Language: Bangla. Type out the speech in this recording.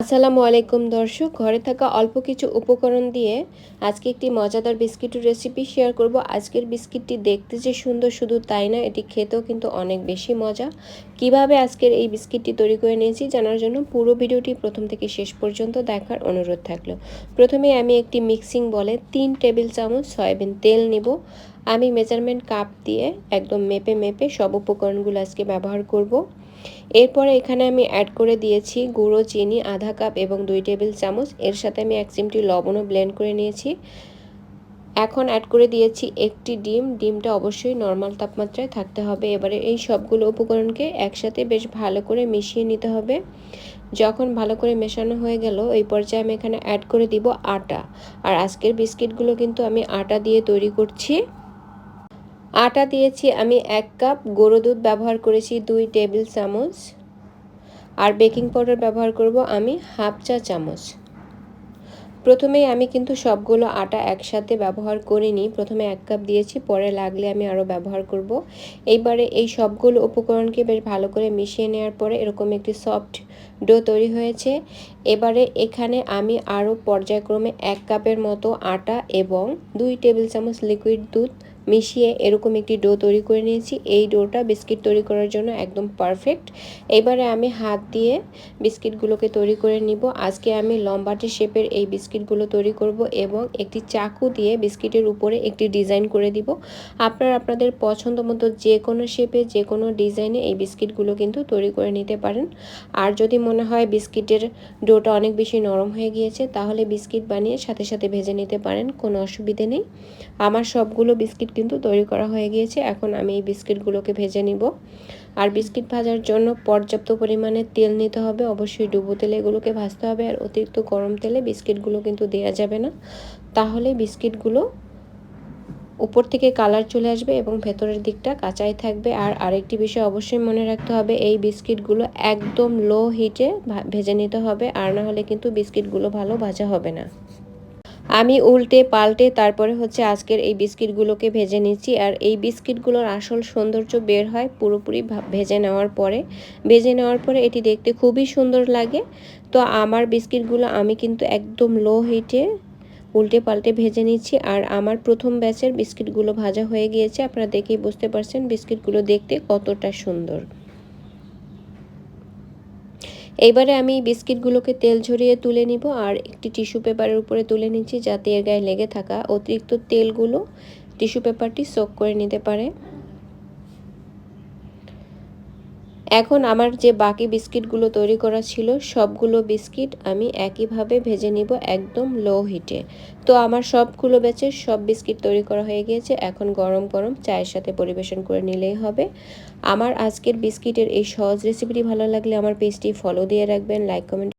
আসসালামু আলাইকুম দর্শক, ঘরে থাকা অল্প কিছু উপকরণ দিয়ে আজকে একটি মজাদার বিস্কিটের রেসিপি শেয়ার করব। আজকের বিস্কিটটি দেখতে যে সুন্দর শুধু তাই না, এটি খেতেও কিন্তু অনেক বেশি মজা। কীভাবে আজকের এই বিস্কিটটি তৈরি করে নিয়েছি জানার জন্য পুরো ভিডিওটি প্রথম থেকে শেষ পর্যন্ত দেখার অনুরোধ থাকল। প্রথমে আমি একটি মিক্সিং বলে তিন টেবিল চামচ সয়াবিন তেল নিব। আমি মেজারমেন্ট কাপ দিয়ে একদম মেপে মেপে সব উপকরণগুলো আজকে ব্যবহার করব। এরপরে এখানে আমি অ্যাড করে দিয়েছি গুঁড়ো, চিনি, আধা কাপ এবং দুই টেবিল চামচ। এর সাথে আমি এক চিমটি লবণও ব্লেন্ড করে নিয়েছি। এখন অ্যাড করে দিয়েছি একটি ডিম। ডিমটা অবশ্যই নর্মাল তাপমাত্রায় থাকতে হবে। এবারে এই সবগুলো উপকরণকে একসাথে বেশ ভালো করে মিশিয়ে নিতে হবে। যখন ভালো করে মেশানো হয়ে গেল, এই পর্যায়ে আমি এখানে অ্যাড করে দিব আটা। আর আজকের বিস্কিটগুলো কিন্তু আমি আটা দিয়ে তৈরি করছি। আটা দিয়েছি আমি এক কাপ গরু দুধ ব্যবহার করেছি দুই টেবিল চামচ, আর বেকিং পাউডার ব্যবহার করব আমি হাফ চা চামচ। প্রথমেই আমি কিন্তু সবগুলো আটা একসাথে ব্যবহার করিনি, প্রথমে এক কাপ দিয়েছি, পরে লাগলে আমি আরও ব্যবহার করব। এইবারে এই সবগুলো উপকরণকে বেশ ভালো করে মিশিয়ে নেওয়ার পরে এরকম একটি সফট ডো তৈরি হয়েছে। এবারে এখানে আমি আরও পর্যায়ক্রমে এক কাপের মতো আটা এবং দুই টেবিল চামচ লিকুইড দুধ মিশিয়ে এরকম একটি ডো তৈরি করে নিয়েছি। এই ডোটা বিস্কিট তৈরি করার জন্য একদম পারফেক্ট। এবারে আমি হাত দিয়ে বিস্কিটগুলোকে তৈরি করে নিব। আজকে আমি লম্বাটে শেপের এই বিস্কিটগুলো তৈরি করব এবং একটি চাকু দিয়ে বিস্কিটের উপরে একটি ডিজাইন করে দিব। আপনারা আপনাদের পছন্দ মতো যে কোনো শেপে, যে কোনো ডিজাইনে এই বিস্কিটগুলো কিন্তু তৈরি করে নিতে পারেন। আর যদি মনে হয় বিস্কিটের ডোটা অনেক বেশি নরম হয়ে গিয়েছে, তাহলে বিস্কিট বানিয়ে সাথে সাথে ভেজে নিতে পারেন, কোনো অসুবিধে নেই। আমার সবগুলো বিস্কিট কিন্তু তৈরি করা হয়ে গিয়েছে। এখন আমি এই বিস্কিটগুলোকে ভেজে নিব। আর বিস্কিট ভাজার জন্য পর্যাপ্ত পরিমাণে তেল নিতে হবে। অবশ্যই ডুবো তেলে এগুলোকে ভাজতে হবে। আর অতিরিক্ত গরম তেলে বিস্কিটগুলো কিন্তু দেওয়া যাবে না। তাহলে বিস্কিটগুলো উপর থেকে কালার চলে আসবে এবং ভেতরের দিকটা কাঁচাই থাকবে। আর আরেকটি বিষয় অবশ্যই মনে রাখতে হবে, এই বিস্কিটগুলো একদম লো হিটে ভেজে নিতে হবে। আর না হলে কিন্তু বিস্কিটগুলো ভালো ভাজা হবে না। আমি উল্টে পাল্টে তারপরে হচ্ছে আজকের এই বিস্কিটগুলোকে ভেজে নিচ্ছি। আর এই বিস্কিটগুলোর আসল সৌন্দর্য বের হয় পুরোপুরি ভেজে নেওয়ার পরে। ভেজে নেওয়ার পরে এটি দেখতে খুবই সুন্দর লাগে। তো আমার বিস্কিটগুলো আমি কিন্তু একদম লো হিটে উল্টে পাল্টে ভেজে নিচ্ছি। আর আমার প্রথম ব্যাচের বিস্কিটগুলো ভাজা হয়ে গিয়েছে। আপনারা দেখেই বুঝতে পারছেন বিস্কিটগুলো দেখতে কতটা সুন্দর। এইবারে আমি বিস্কিটগুলোকে তেল ঝরিয়ে তুলে নিব আর একটি টিস্যু পেপারের উপরে তুলে নিচ্ছি যাতে এর গায়ে লেগে থাকা অতিরিক্ত তেলগুলো টিস্যু পেপারটি সোক করে নিতে পারে। এখন আমার যে বাকি বিস্কিটগুলো তৈরি করা ছিল, সবগুলো বিস্কিট আমি একইভাবে ভেজে নিব একদম লো হিটে তো আমার সবগুলো বেচে সব বিস্কিট তৈরি করা হয়ে গিয়েছে, এখন গরম গরম চায়ের সাথে পরিবেশন করে নিলেই হবে। আমার আজকের বিস্কিটের এই সহজ রেসিপিটি ভালো লাগলে আমার পেজটি ফলো দিয়ে রাখবেন লাইক কমেন্ট